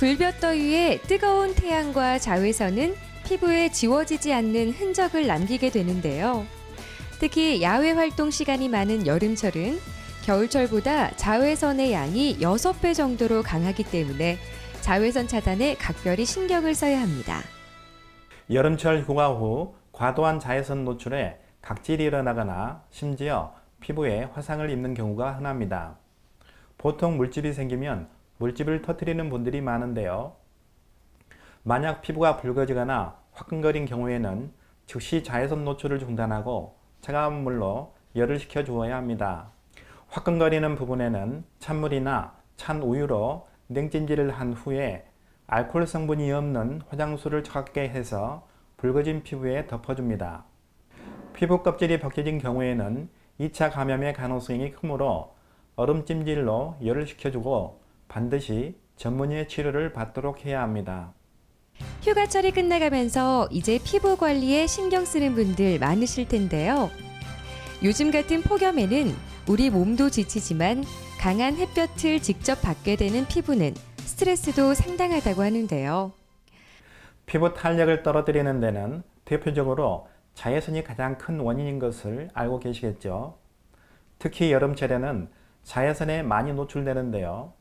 불볕더위에 뜨거운 태양과 자외선은 피부에 지워지지 않는 흔적을 남기게 되는데요. 특히 야외 활동 시간이 많은 여름철은 겨울철보다 자외선의 양이 6배 정도로 강하기 때문에 자외선 차단에 각별히 신경을 써야 합니다. 여름철 휴가 후 과도한 자외선 노출에 각질이 일어나거나 심지어 피부에 화상을 입는 경우가 흔합니다. 보통 물집이 생기면 물집을 터뜨리는 분들이 많은데요. 만약 피부가 붉어지거나 화끈거린 경우에는 즉시 자외선 노출을 중단하고 차가운 물로 열을 식혀 주어야 합니다. 화끈거리는 부분에는 찬물이나 찬 우유로 냉찜질을 한 후에 알코올 성분이 없는 화장수를 차갑게 해서 붉어진 피부에 덮어줍니다. 피부 껍질이 벗겨진 경우에는 2차 감염의 가능성이 크므로 얼음 찜질로 열을 식혀주고 반드시 전문의의 치료를 받도록 해야 합니다. 휴가철이 끝나가면서 이제 피부 관리에 신경 쓰는 분들 많으실 텐데요. 요즘 같은 폭염에는 우리 몸도 지치지만 강한 햇볕을 직접 받게 되는 피부는 스트레스도 상당하다고 하는데요. 피부 탄력을 떨어뜨리는 데는 대표적으로 자외선이 가장 큰 원인인 것을 알고 계시겠죠. 특히 여름철에는 자외선에 많이 노출되는데요.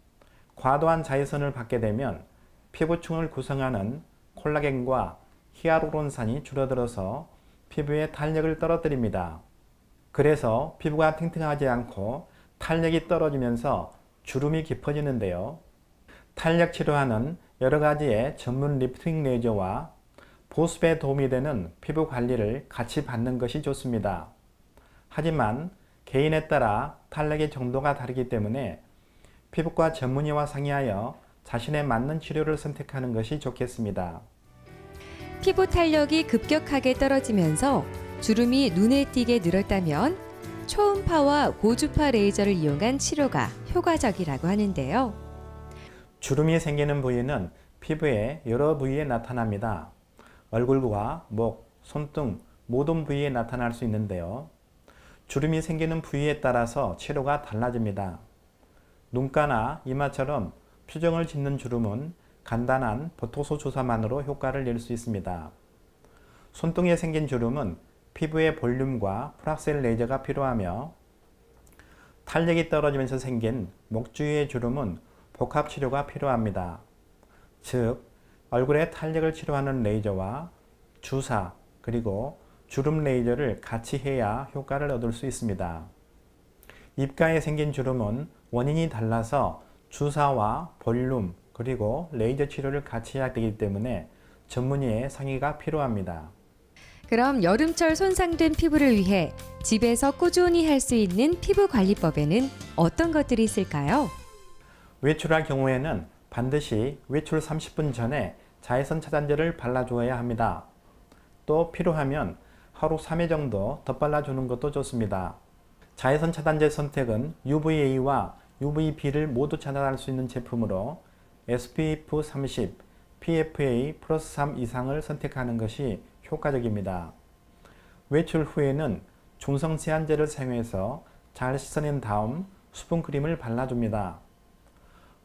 과도한 자외선을 받게 되면 피부층을 구성하는 콜라겐과 히아루론산이 줄어들어서 피부의 탄력을 떨어뜨립니다. 그래서 피부가 탱탱하지 않고 탄력이 떨어지면서 주름이 깊어지는데요. 탄력 치료하는 여러 가지의 전문 리프팅 레이저와 보습에 도움이 되는 피부 관리를 같이 받는 것이 좋습니다. 하지만 개인에 따라 탄력의 정도가 다르기 때문에 피부과 전문의와 상의하여 자신에 맞는 치료를 선택하는 것이 좋겠습니다. 피부 탄력이 급격하게 떨어지면서 주름이 눈에 띄게 늘었다면 초음파와 고주파 레이저를 이용한 치료가 효과적이라고 하는데요. 주름이 생기는 부위는 피부의 여러 부위에 나타납니다. 얼굴과 목, 손등 모든 부위에 나타날 수 있는데요. 주름이 생기는 부위에 따라서 치료가 달라집니다. 눈가나 이마처럼 표정을 짓는 주름은 간단한 보토소 주사만으로 효과를 낼 수 있습니다. 손등에 생긴 주름은 피부의 볼륨과 프락셀 레이저가 필요하며 탄력이 떨어지면서 생긴 목 주위의 주름은 복합 치료가 필요합니다. 즉, 얼굴의 탄력을 치료하는 레이저와 주사 그리고 주름 레이저를 같이 해야 효과를 얻을 수 있습니다. 입가에 생긴 주름은 원인이 달라서 주사와 볼륨 그리고 레이저 치료를 같이 해야 되기 때문에 전문의의 상의가 필요합니다. 그럼 여름철 손상된 피부를 위해 집에서 꾸준히 할 수 있는 피부 관리법에는 어떤 것들이 있을까요? 외출할 경우에는 반드시 외출 30분 전에 자외선 차단제를 발라주어야 합니다. 또 필요하면 하루 3회 정도 덧발라 주는 것도 좋습니다. 자외선 차단제 선택은 UVA와 UVB를 모두 차단할 수 있는 제품으로 SPF 30, PFA 플러스 3 이상을 선택하는 것이 효과적입니다. 외출 후에는 중성 세안제를 사용해서 잘 씻어낸 다음 수분크림을 발라줍니다.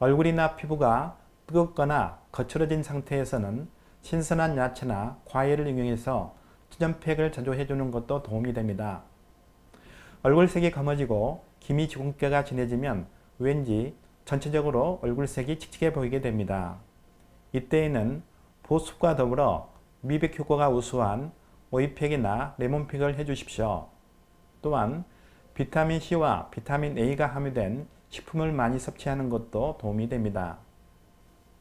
얼굴이나 피부가 뜨겁거나 거칠어진 상태에서는 신선한 야채나 과일을 이용해서 수전팩을 자주 해주는 것도 도움이 됩니다. 얼굴색이 검어지고 기미 주근깨가 진해지면 왠지 전체적으로 얼굴색이 칙칙해 보이게 됩니다. 이때에는 보습과 더불어 미백 효과가 우수한 오이팩이나 레몬팩을 해주십시오. 또한 비타민 C와 비타민 A가 함유된 식품을 많이 섭취하는 것도 도움이 됩니다.